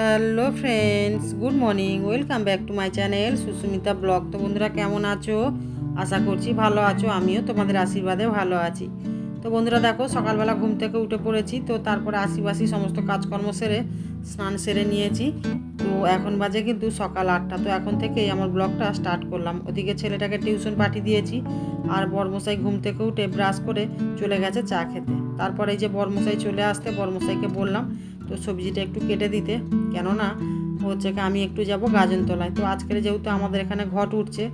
Hello friends, good morning, welcome back to my channel Susmita vlog. তো বন্ধুরা, কেমন আছো? আশা করছি ভালো আছো, আমিও তোমাদের আশীর্বাদে ভালো আছি। তো বন্ধুরা, দেখো, সকালবেলা ঘুম থেকে উঠে পড়েছি, তো তারপরে আশিবাসি সমস্ত কাজকর্ম সেরে, স্নান সেরে নিয়েছি। তো এখন বাজে কিন্তু সকাল আটটা, তো এখন থেকেই আমার ব্লগটা স্টার্ট করলাম। ওদিকে ছেলেটাকে টিউশন পাঠিয়ে দিয়েছি, আর বর্মশাই ঘুম থেকে উঠে ব্রাশ করে চলে গেছে চা খেতে। তারপরে এই যে বর্মশাই চলে আসতে, বর্মশাইকে বললাম তো সবজিটা একটু কেটে দিতে। কেননা হচ্ছে কি আমি একটু যাব গাজনতলায়। তো আজকের যেহেতু আমাদের এখানে ঘট উঠছে,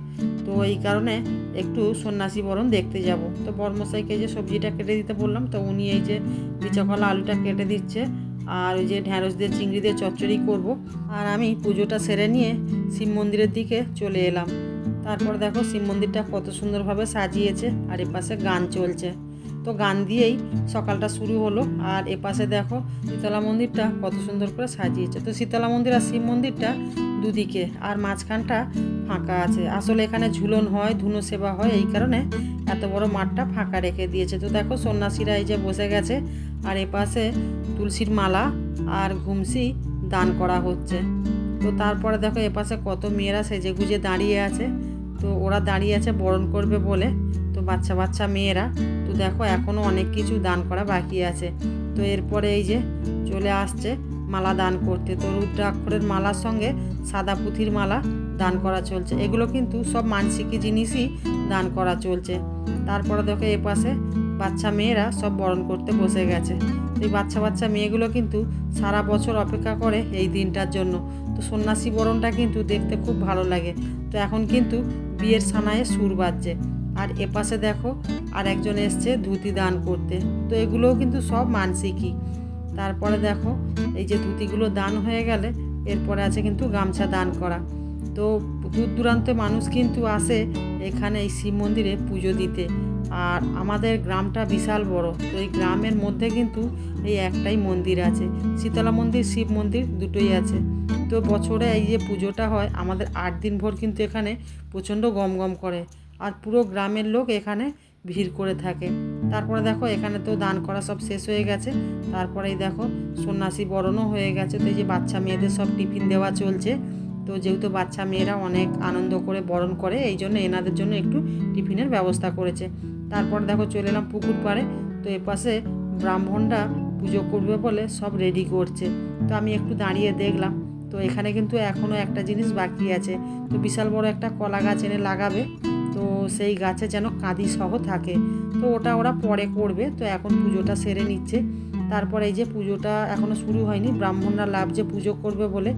তো এই কারণে একটু সন্ন্যাসী বরণ দেখতে যাব। তো বর্মশাইকে যে সবজিটা কেটে দিতে বললাম, তো উনি এই যে বিচাকলা আলুটা কেটে দিচ্ছে, আর ওই যে ঢ্যাঁড়স দিয়ে, চিংড়ি দিয়ে চচ্চড়ি করব। আর আমি পুজোটা সেরে নিয়ে শিব মন্দিরের দিকে চলে এলাম। তারপর দেখো শিব মন্দিরটা কত সুন্দরভাবে সাজিয়েছে, আর এপাশে গান চলছে। তো গান দিয়েই সকালটা শুরু হলো। আর এপাশে দেখো শীতলা মন্দিরটা কত সুন্দর করে সাজিয়েছে। তো শীতলা মন্দির আর শিব মন্দিরটা দুদিকে আর মাঝখানটা ফাঁকা আছে। আসলে এখানে ঝুলন হয়, ধুনো সেবা হয়, এই কারণে এত বড় মাঠটা ফাঁকা রেখে দিয়েছে। তো দেখো সন্ন্যাসীরা এই যে বসে গেছে আর এপাশে তুলসীর মালা আর ঘুমসি দান করা হচ্ছে। তো তারপরে দেখো এপাশে কত মেয়েরা সেজে গুজে দাঁড়িয়ে আছে। তো ওরা দাঁড়িয়ে আছে বরণ করবে বলে। তো বাচ্চা বাচ্চা মেয়েরা দেখো এখনও অনেক কিছু দান করা বাকি আছে। তো এরপরে এই যে চলে আসছে মালা দান করতে। তো রুদ্রাক্ষরের মালার সঙ্গে সাদা পুঁথির মালা দান করা চলছে। এগুলো কিন্তু সব মানসিকী জিনিসই দান করা চলছে। তারপরে দেখো, এ পাশে বাচ্চা মেয়েরা সব বরণ করতে বসে গেছে। এই বাচ্চা বাচ্চা মেয়েগুলো কিন্তু সারা বছর অপেক্ষা করে এই দিনটার জন্য। তো সন্ন্যাসী বরণটা কিন্তু দেখতে খুব ভালো লাগে। তো এখন কিন্তু বিয়ের সানায়ে সুর বাজছে। আর এপাশে দেখো আর একজন এসছে ধুতি দান করতে। তো এগুলোও কিন্তু সব মানসিকই। তারপরে দেখো এই যে ধুতিগুলো দান হয়ে গেলে এরপরে আছে কিন্তু গামছা দান করা। তো দূর দূরান্তে মানুষ কিন্তু আসে এখানে এই শিব মন্দিরে পুজো দিতে। আর আমাদের গ্রামটা বিশাল বড়, তো এই গ্রামের মধ্যে কিন্তু এই একটাই মন্দির আছে। শীতলা মন্দির, শিব মন্দির দুটোই আছে। তো বছরে এই যে পুজোটা হয়, আমাদের আট দিন ভর কিন্তু এখানে প্রচণ্ড গম গম করে। আর পুরো গ্রামের লোক এখানে ভিড় করে থাকে। তারপরে দেখো, এখানে তো দান করা সব শেষ হয়ে গেছে। তারপরেই দেখো, সন্ন্যাসী বরণও হয়ে গেছে। তো এই যে বাচ্চা মেয়েদের সব টিফিন দেওয়া চলছে। তো যেহেতু বাচ্চা মেয়েরা অনেক আনন্দ করে বরণ করে, এই জন্য এনাদের জন্য একটু টিফিনের ব্যবস্থা করেছে। তারপর দেখো, চলে এলাম পুকুর পাড়ে। তো এপাশে ব্রাহ্মণরা পুজো করবে বলে সব রেডি করছে। তো আমি একটু দাঁড়িয়ে দেখলাম। তো এখানে কিন্তু এখনও একটা জিনিস বাকি আছে। তো বিশাল বড় একটা কলা গাছ এনে লাগাবে। তো সেই গাছে যেন কাঁদি সহ থাকে। তো ওটা ওরা পরে করবে। তো এখন পুজোটা সেরে নিচ্ছে। তারপরে এই যে পুজোটা এখনও শুরু হয়নি। ব্রাহ্মণরা লাভ যে পুজো করবে বলে।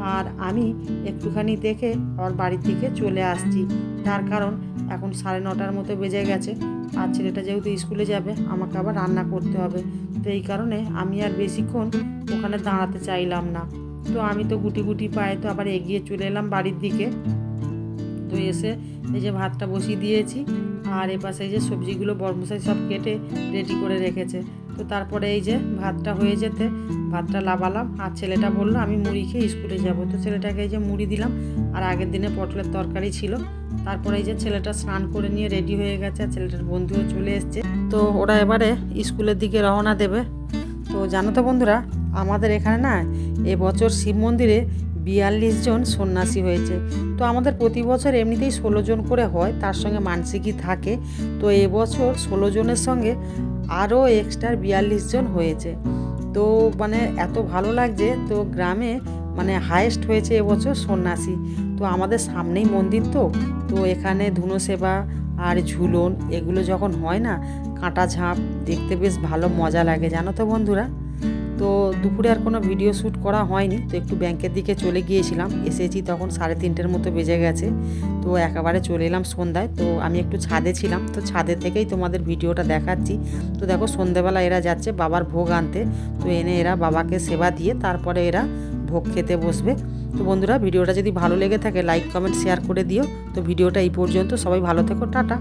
আর আমি একটুখানি দেখে আমার বাড়ির দিকে চলে আসছি। তার কারণ এখন সাড়ে নটার মতো বেজে গেছে। আর ছেলেটা যেহেতু স্কুলে যাবে, আমাকে আবার রান্না করতে হবে। তো এই কারণে আমি আর বেশিক্ষণ ওখানে দাঁড়াতে চাইলাম না। তো আমি তো গুটি গুটি পায়ে তো আবার এগিয়ে চলে এলাম বাড়ির দিকে। তো এসে এই যে ভাতটা বসিয়ে দিয়েছি। আর এপাশে এই যে সবজিগুলো বরমশাই সব কেটে রেডি করে রেখেছে। তো তারপরে এই যে ভাতটা হয়ে যেতে ভাতটা লাবালাম আর ছেলেটা বলল, আমি মুড়ি খেয়ে স্কুলে যাব। তো ছেলেটাকে এই যে মুড়ি দিলাম। আর আগের দিনে পটলের তরকারি ছিল। তারপরে এই যে ছেলেটা স্নান করে নিয়ে রেডি হয়ে গেছে। আর ছেলেটার বন্ধুও চলে এসছে। তো ওরা এবারে স্কুলের দিকে রওনা দেবে। তো জানো তো বন্ধুরা, আমাদের এখানে না এবছর শিব মন্দিরে বিয়াল্লিশ জন সন্ন্যাসী হয়েছে। তো আমাদের প্রতি বছর এমনিতেই ষোলো জন করে হয়, তার সঙ্গে মানসিকই থাকে। তো এবছর ষোলো জনের সঙ্গে আরও এক্সট্রা বিয়াল্লিশ জন হয়েছে। তো মানে এত ভালো লাগছে, তো গ্রামে মানে হায়েস্ট হয়েছে এবছর সন্ন্যাসী। তো আমাদের সামনেই মন্দির তো তো এখানে ধুনো সেবা আর ঝুলন এগুলো যখন হয় না, কাঁটা ঝাঁপ দেখতে বেশ ভালো মজা লাগে, জানো তো বন্ধুরা? তো দুপুরে আর কোনো ভিডিও শ্যুট করা হয়নি, তো একটু ব্যাংকের দিকে চলে গিয়েছিলাম, এসেছি তখন সাড়ে তিনটের মতো বেজে গেছে, তো একেবারে চলে এলাম সন্ধ্যায়, তো আমি একটু ছাদে ছিলাম, তো ছাদে থেকেই তোমাদের ভিডিওটা দেখাচ্ছি, তো দেখো সন্ধ্যেবেলা এরা যাচ্ছে বাবার ভোগ আনতে, তো এনে এরা বাবাকে সেবা দিয়ে তারপরে এরা ভোগ খেতে বসবে, তো বন্ধুরা ভিডিওটা যদি ভালো লেগে থাকে লাইক কমেন্ট শেয়ার করে দিও, তো ভিডিওটা এই পর্যন্ত, সবাই ভালো থেকো, টাটা।